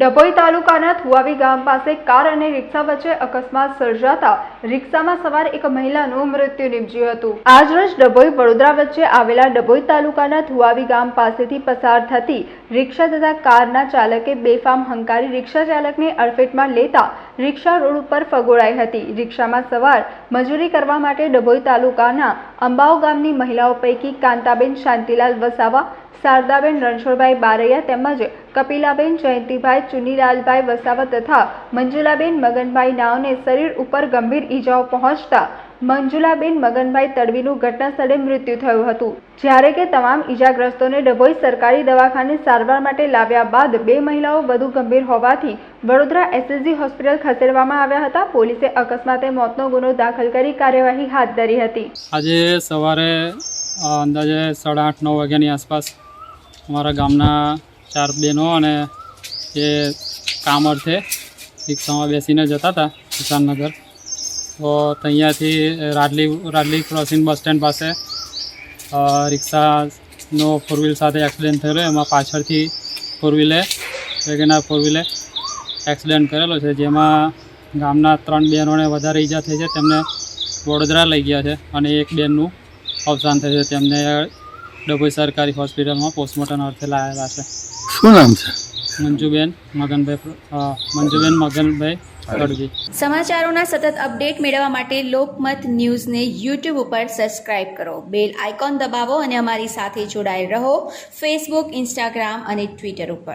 ડભોઈ તાલુકાના થુવાવી ગામ પાસે કાર અને રિક્ષા વચ્ચે અકસ્માત સર્જાતા રિક્ષામાં સવાર એક મહિલાનું મૃત્યુ નિપજ્યું હતું. આજરોજ ડભોઈ વડોદરા વચ્ચે આવેલા ડભોઈ તાલુકાના થુવાવી ગામ પાસેથી પસાર થતી રિક્ષા તથા કારના ચાલકે બેફામ હંકારી રિક્ષા ચાલકને અડફેટમાં લેતા રિક્ષા રોડ ઉપર ફગોળાઈ હતી. રિક્ષામાં સવાર મજૂરી કરવા માટે ડભોઈ તાલુકાના અંબાવ ગામની મહિલાઓ પૈકી કાંતાબેન શાંતિલાલ વસાવા શારદાબેન રણછોડભાઈ બારૈયા તેમજ કપિલાબેન જયંતિભાઈ, ચુનીલાલભાઈ વસાવા તથા મંજુલાબેન મગનભાઈ નાવને શરીર ઉપર ગંભીર ઈજાઓ પહોંચતા મંજુલાબેન મગનભાઈ તડવીનું ઘટના સ્થળે મૃત્યુ થયું હતું. જ્યારે કે તમામ ઈજાગ્રસ્તોને ડભોઈ સરકારી દવાખાને સારવાર માટે લાવ્યા બાદ બે મહિલાઓ વધુ ગંભીર હોવાથી વડોદરા એસએસજી હોસ્પિટલ ખસેડવામાં આવ્યા હતા. પોલીસે અકસ્માતે મોતનો ગુનો દાખલ કરી કાર્યવાહી હાથ ધરી હતી. આજે સવારે અંદાજે સાડા આઠ, નવ વાગ્યાની આસપાસ અમારા ગામના ચાર બહેનો અને એ કામ અર્થે રિક્ષામાં બેસીને જતા હતા કિસાનનગર. તો અહીંયાથી રાડલી રાડલી ક્રોસિંગ બસ સ્ટેન્ડ પાસે રિક્ષાનો ફોર વ્હીલ સાથે એક્સિડન્ટ થયેલો, એમાં પાછળથી ફોર વ્હીલે વેગેનાર ફોર વ્હીલે એક્સિડન્ટ કરેલો છે, જેમાં ગામના ત્રણ બહેનોને વધારે ઈજા થઈ છે, તેમને વડોદરા લઈ ગયા છે અને એક બેનનું અવસાન થયું છે. તેમને ડભોઈ સરકારી હોસ્પિટલમાં પોસ્ટમોર્ટમ અર્થે લાવેલા છે. શું નામ છે? મંજુબેન મગનભાઈ મંજુબેન મગનભાઈ તડવી સમાચારોના સતત અપડેટ મેળવવા માટે લોકમત ન્યૂઝને યુટ્યુબ ઉપર સબસ્ક્રાઇબ કરો. બેલ આઇકોન દબાવો અને અમારી સાથે જોડાયેલ રહો. ફેસબુક ઇન્સ્ટાગ્રામ અને ટ્વિટર ઉપર.